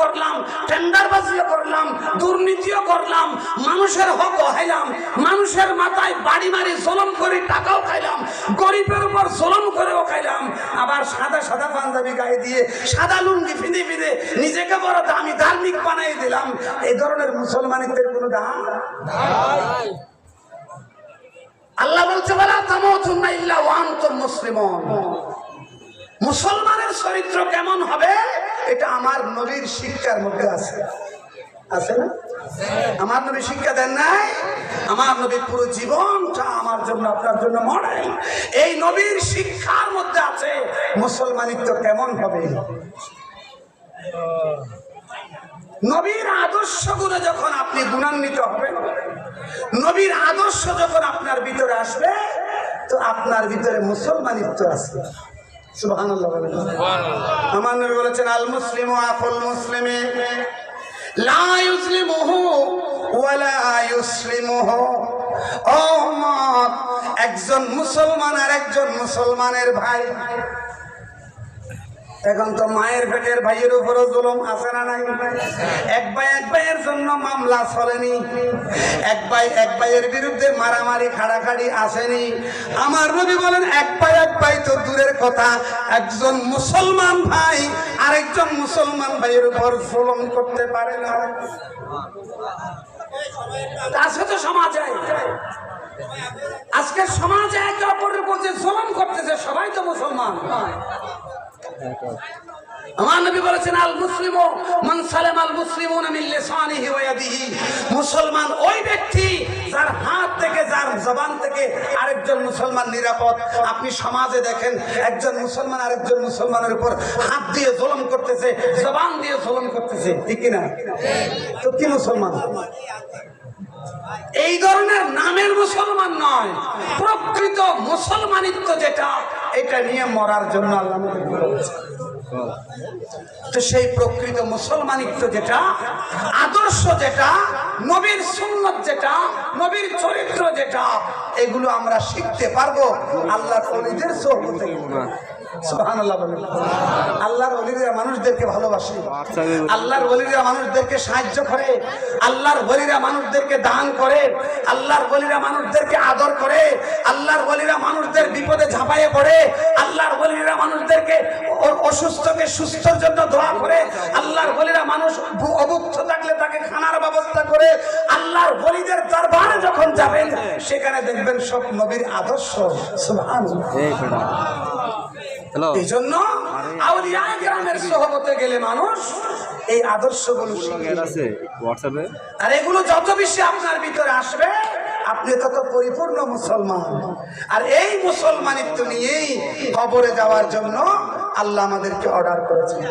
করলাম, টেন্ডারবাজিও করলাম, দুর্নীতিও করলাম, মানুষের হক হাইলাম, মানুষের মাথায় বাড়ি মারি জলম করে টাকাও খাইলাম, গরিবের উপর জলম করেও খাইলাম, আবার সাদা সাদা পাঞ্জাবি গায়ে দিয়ে সাদা লুঙ্গি ফিদে ফিদে নিজেকে বড় দামি ধার্মিক বানাই দিলাম। এই ধরনের মুসলমানিদের কোনো দাম? আল্লাহ বলছে বলা তামতুন্না ইল্লা ওয়া আনতুম মুসলিমুন। মুসলমানের চরিত্র কেমন হবে? এটা আমার নবীর শিক্ষার মধ্যে আছে। আছে না? আমার নবী শিক্ষা দেন নাই। আমার নবীর পুরো জীবনটা আমার জন্য, আপনার জন্য মরাই এই নবীর শিক্ষার মধ্যে আছে মুসলমানিত্ব কেমন হবে? নবীর আদর্শগুলো যখন আপনি গুণান্বিত হবেন, নবীর আদর্শ যখন আপনার ভিতরে আসবে, তো আপনার ভিতরে মুসলমানিত্ব আসবে। আমার নবী বলেছেন আল মুসলিম আফল মুসলিমে। লা ইউসলিমুহু ওয়ালা ইউসলিমুহু। ও উম্মত, একজন মুসলমান আর একজন মুসলমানের ভাই। এখন তো মায়ের পেটের ভাইয়ের উপরও জুলুম আছে না নাই? এক ভাই এক ভাইয়ের জন্য মামলা চলেনি। এক ভাই এক ভাইয়ের বিরুদ্ধে মারামারি, খাড়াখাড়ি আসেনি। আমার নবী বলেন, এক ভাই এক ভাই তো দূরের কথা। একজন মুসলমান ভাই, আরেকজন মুসলমান ভাইয়ের উপর জুলুম করতে পারে না। আছে তো সমাজে, আজকে সমাজে একে অপরের উপর যে জুলুম করতেছে, সবাই তো মুসলমান। আমার নবী বলেছেন, আল মুসলিম মান আল মুসলিম মিন লিসানিহি ওয়া ইয়াদিহি। মুসলমান ওই ব্যক্তি যার হাত থেকে, যার জবান থেকে আরেকজন মুসলমান নিরাপদ। আপনি সমাজে দেখেন, একজন মুসলমান আরেকজন মুসলমানের উপর হাত দিয়ে জুলুম করতেছে, জবান দিয়ে জুলুম করতেছে। ঠিক না? তো কি মুসলমান? এই ধরনের নামের মুসলমান নয়। প্রকৃত মুসলমানিত্ব যেটা এটা নিয়ে মরার জন্য আল্লাহ। তো সেই প্রকৃত মুসলমানিত্ব যেটা, আদর্শ যেটা, নবীর সুন্নত যেটা, নবীর চরিত্র যেটা, এগুলো আমরা শিখতে পারব আল্লাহ নিজের সাহায্য করে। আল্লাহর দান করে। আল্লাহর মানুষদেরকে আদর করে। আল্লাহর মানুষদের বিপদে ঝাঁপাইয়ে পড়ে। আল্লাহর বলিরা মানুষদেরকে অসুস্থকে সুস্থর জন্য দোয়া করে। আল্লাহর বলিরা মানুষ অভুক্ত থাকলে তাকে খানার ব্যবস্থা করে। আল্লাহর বলিদের দরবারে যখন যাবেন, সেখানে দেখবেন সব নবীর আদর্শ। সুবহানাল্লাহ। এই জন্য আউলিয়া গ্রামের সহবতে গেলে মানুষ এই আদর্শগুলো। আছে হোয়াটসঅ্যাপে আর এগুলো যত বেশি আপনার ভিতরে আসবে আপনি তত পরিপূর্ণ মুসলমান। আর এই মুসলমানিত্ব নিয়েই কবরে যাওয়ার জন্য আল্লাহ আমাদেরকে অর্ডার করেছেন।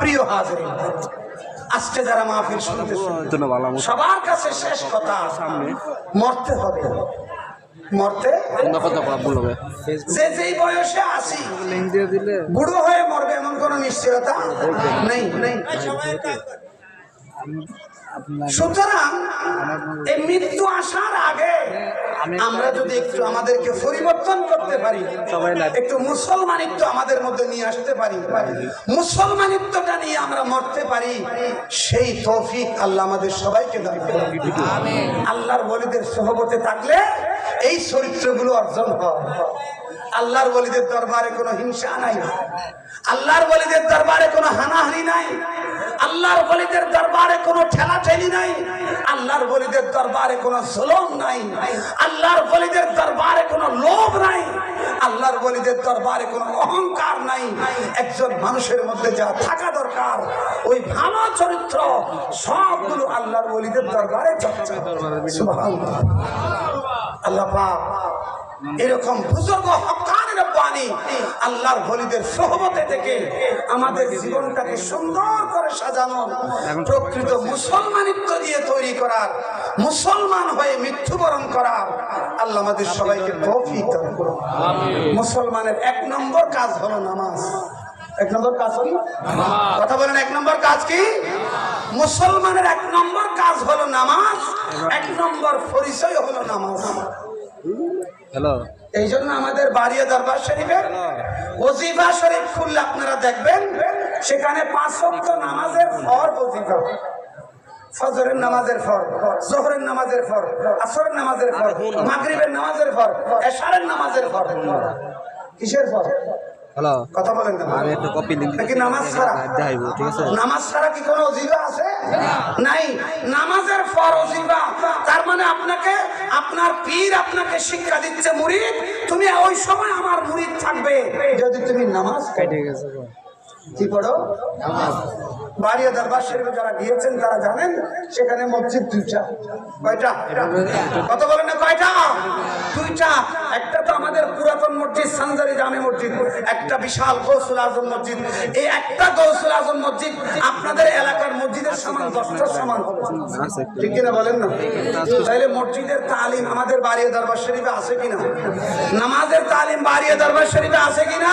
প্রিয় হাজির আজকে যারা মাহফিল শুনতেছেন তো না ভালো সবার কাছে শেষ কথা সামনে। মরতে হবে। মরতে? অন্য কথা বলব যে যেই বয়সে আসি লিঙ্ক দিয়ে দিলে। বুড়ো হয়ে মরবে এমন কোন নিশ্চয়তা নেই নেই। সুতরাং এই মৃত্যু আসার আগে আমরা যদি একটু আমাদেরকে পরিবর্তন করতে পারি একটু মুসলমানিত্ব আমাদের মধ্যে নিয়ে আসতে পারি মুসলমানিত্বটা নিয়ে আমরা মরতে পারি সেই তৌফিক আল্লাহ আমাদের সবাইকে দান আল্লাহর বলিদের সহবতে থাকলে এই চরিত্রগুলো অর্জন হয়। আল্লাহর বলিদের দরবারে কোনো হিংসা নাই। আল্লাহর বলিদের দরবারে কোনো হানাহানি নাই। আল্লাহর বলিদের দরবারে কোনো ঠেলা ঠেলি নাই। আল্লাহর বলিদের দরবারে কোনো জুলুম নাই। আল্লাহর বলিদের দরবারে কোনো লোভ নাই। আল্লাহর বলিদের দরবারে কোনো অহংকার নাই। একজন মানুষের মধ্যে যা থাকা দরকার, ওই ভালো চরিত্র, সবগুলো আল্লাহর বলিদের দরবারে চর্চা। আল্লাহ এরকম বুজুর্গ হকানের বাণী আল্লাহর বলিদের সহবতে থেকে আমাদের জীবনটাকে সুন্দর করে সাজানো, প্রকৃত মুসলমানিত্ব দিয়ে তৈরি করার, মুসলমান হয়ে মৃত্যুবরণ করার আল্লাহ আমাদের সবাইকে তৌফিক করুন। মুসলমানের এক নম্বর কাজ হলো নামাজ। এক নম্বর কাজ হলো কথা বলেন, এক নম্বর কাজ কি? মুসলমানের এক নম্বর কাজ হলো নামাজ, এক নম্বর পরিচয় হলো নামাজ। এই জন্য আমাদের বাড়িয়া দরবার শরীফে ওজিফা শরীফ খুললে আপনারা দেখবেন সেখানে পাঁচ ওয়াক্ত নামাজের ফর ওজিফা। ফজরের নামাজের ফর জোহরের নামাজের ফর আসরের নামাজের ফর মাগরিবের নামাজের ফর এশারের নামাজের ফর কিসের ফর হ্যালো। কথা বলেন আমি একটা কপি নামাজ ছাড়া? দেখাইব ঠিক আছে? নামাজ ছাড়া কি কোনো অজিবা আছে? নাই। নামাজের ফর অজিবা পীর আপনাকে শিক্ষা দিচ্ছে, মুরিদ, তুমি ওই সময় আমার মুরিদ থাকবে যদি তুমি নামাজ। কেটে গেছে কি পড়ো? দরবার শরীফে যারা গিয়েছেন, তারা জানেন, সেখানে মসজিদ দুইটা। কয়টা? কত বলেন না, কয়টা? দুইটা। একটা তো আমাদের পুরাতন মসজিদ, সানজারি জামে মসজিদ। একটা বিশাল গৌসুল আজম মসজিদ। এই একটা গৌসুল আজম মসজিদ আপনাদের এলাকার মসজিদের সমান, দশটার সমান। ঠিক কিনা বলেন না? তাইলে মসজিদের তালিম আমাদের বাড়িয়া দরবার শরীফে আছে কিনা? নামাজের তালিম বাড়িয়া দরবার শরীফে আছে কিনা?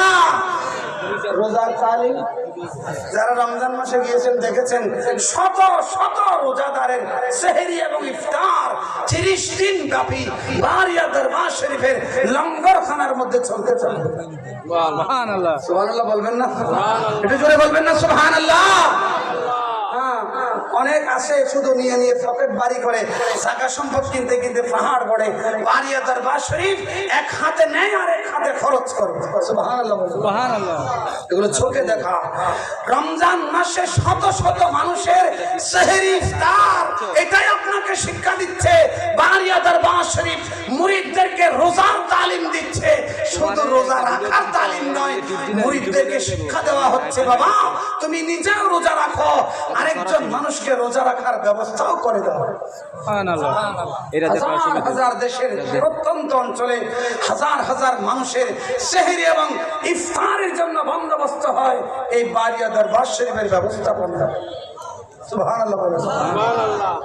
রোজার তালিম? যারা রমজান মাসে গিয়েছেন দেখেছেন শত শত রোজাদারের সেহেরি এবং ইফতার তিরিশ দিন ব্যাপী বাড়িয়া দরবার শরীফের লঙ্গরখানার মধ্যে চলতে চলতে। সুবহানাল্লাহ। বলবেন না? একটু জোরে বলবেন না? সুবহানাল্লাহ! অনেক আসে শুধু নিয়ে নিয়ে পকেট বাড়ি করে টাকা সম্পদ কিনতে কিনতে পাহাড় গড়ে বাড়িয়া দরবার শরীফ এক হাতে নেয় আর এক হাতে খরচ করে। এগুলো চোখে দেখা। রমজান মাসে শত শত মানুষের সেহেরি ইফতার, এটাই আপনাকে শিক্ষা দিচ্ছে। বাড়িয়া দরবার শরীফ মুরিদদেরকে রোজার তালিম দিচ্ছে। শুধু রোজা রাখার তালিম নয় মুরিদদেরকে শিক্ষা দেওয়া হচ্ছে বাবা। তুমি নিজেও রোজা রাখো আরেকজন মানুষকে রোজা রাখার ব্যবস্থাও করে দাও। সুবহানাল্লাহ। এটা দেখা হাজার দেশের প্রত্যন্ত অঞ্চলে হাজার হাজার মানুষের সেহেরি এবং ইফতারের জন্য বন্দোবস্ত হয়। এই বাড়িয়া দরবার শরীফের ব্যবস্থাপনা।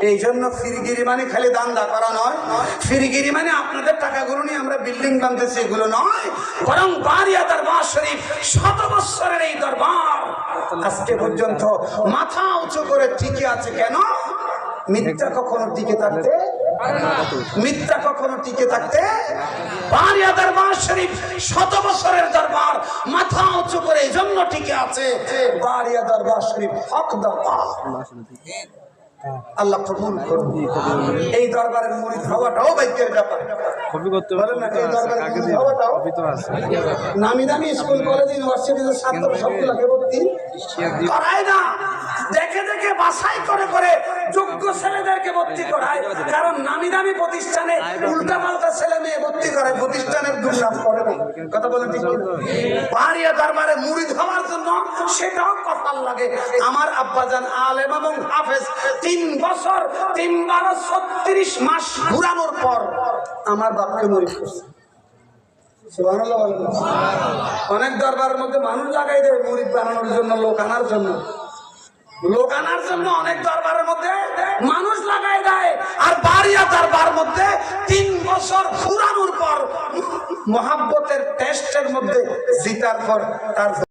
এই জন্য ফিরগিরি মানে খালি দান্দা করা নয়। ফিরগিরি মানে আপনাদের টাকাগুলো নিয়ে আমরা বিল্ডিং বানতেছি এগুলো নয়। বরং বাড়িয়া দরবার শরীফ শত বৎসরের এই দরবার। আজকে পর্যন্ত মাথা উঁচু করে টিকে আছে কেন? মিথ্যা কখনো টিকে থাকতে মিথ্যা কখনো টিকে থাকতে বাড়িয়া দরবার শরীফ শত বছরের দরবার মাথা উঁচু করে এই জন্য টিকে আছে। বাড়িয়া দরবার শরীফ হক দরবার আল্লাহ কবুল করুন। এই দরবারের মুড়ি খাওয়াটাও বাইকের ব্যাপার। কপি করতে না, এই দরবারে আগে কিছু দিন। খাওয়াটাও? কপি তো আছে। নামি দামি স্কুল কলেজ ইউনিভার্সিটিতে ছাত্র সবগুলোকে ভর্তি করায় না। দেখে দেখে বাছাই করে করে যোগ্য ছেলেদেরকে ভর্তি করায়। কারণ নামি দামি প্রতিষ্ঠানে উল্টা পাল্টা ছেলে মেয়ে ভর্তি করে প্রতিষ্ঠানের দুর্নাম করে না। কথা কিনা? পাহাড়িয়া দরবারে মুড়িদ হওয়ার জন্য সেটাও কপাল লাগে। আমার আব্বাজান আলেম এবং হাফেজ তিন বছর, তিন বারো, ছত্রিশ মাস ঘুরানোর পর আমার বাপকে মরিদ করছে। অনেক দরবারের মধ্যে মানুষ লাগাই দেয় মুরিদ বানানোর জন্য, লোক আনার জন্য। লোক আনার জন্য অনেক দরবারের মধ্যে মানুষ লাগাই দেয়। আর বাড়িয়া দরবার মধ্যে তিন বছর ঘুরানোর পর মহাব্বতের টেস্টের মধ্যে জিতার পর তার